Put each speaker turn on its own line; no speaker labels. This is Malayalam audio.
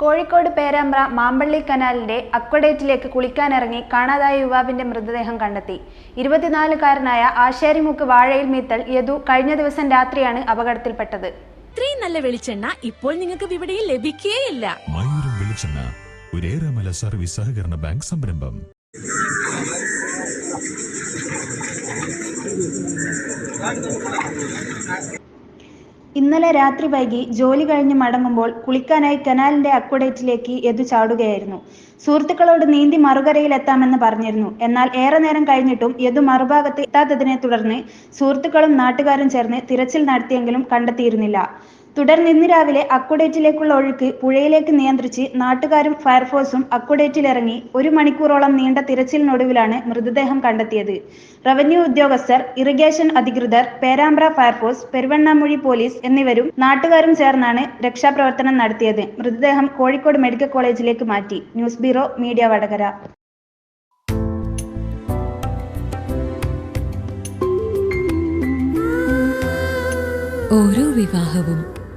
കോഴിക്കോട് പേരാമ്പ്ര മാമ്പള്ളി കനാലിന്റെ അക്വഡേറ്റിലേക്ക് കുളിക്കാനിറങ്ങി കാണാതായ യുവാവിന്റെ മൃതദേഹം കണ്ടെത്തി. ഇരുപത്തിനാലുകാരനായ ആശാരിമുക്ക് വാഴയിൽ മീത്തൽ യദു കഴിഞ്ഞ ദിവസം രാത്രിയാണ് അപകടത്തിൽപ്പെട്ടത്.
ഇത്രയും നല്ല വെളിച്ചെണ്ണ ഇപ്പോൾ നിങ്ങൾക്ക് വിപണിയിൽ ലഭിക്കുകയില്ല
മയൂരം വെളിച്ചെണ്ണ ഒരേറെമല സർവീസ് സഹകരണ ബാങ്ക് സംരംഭം.
ഇന്നലെ രാത്രി വൈകി ജോലി കഴിഞ്ഞ് മടങ്ങുമ്പോൾ കുളിക്കാനായി കനാലിന്റെ അക്വഡേറ്റിലേക്ക് എതു ചാടുകയായിരുന്നു. സുഹൃത്തുക്കളോട് നീന്തി മറുകരയിലെത്താമെന്ന് പറഞ്ഞിരുന്നു. എന്നാൽ ഏറെ നേരം കഴിഞ്ഞിട്ടും യദു മറുഭാഗത്ത് എത്താത്തതിനെ തുടർന്ന് സുഹൃത്തുക്കളും നാട്ടുകാരും ചേർന്ന് തിരച്ചിൽ നടത്തിയെങ്കിലും കണ്ടെത്തിയിരുന്നില്ല. തുടർന്ന് ഇന്ന് രാവിലെ അക്വഡേറ്റിലേക്കുള്ള ഒഴുക്ക് പുഴയിലേക്ക് നിയന്ത്രിച്ച് നാട്ടുകാരും ഫയർഫോഴ്സും അക്വഡേറ്റിലിറങ്ങി ഒരു മണിക്കൂറോളം നീണ്ട തിരച്ചിലിനൊടുവിലാണ് മൃതദേഹം കണ്ടെത്തിയത്. റവന്യൂ ഉദ്യോഗസ്ഥർ ഇറിഗേഷൻ അധികൃതർ പേരാമ്പ്ര ഫയർഫോഴ്സ് പെരുവണ്ണാമുഴി പോലീസ് എന്നിവരും നാട്ടുകാരും ചേർന്നാണ് രക്ഷാപ്രവർത്തനം നടത്തിയത്. മൃതദേഹം കോഴിക്കോട് മെഡിക്കൽ കോളേജിലേക്ക് മാറ്റി. News bureau media Vadakara.
ഓരോ വിവാഹവും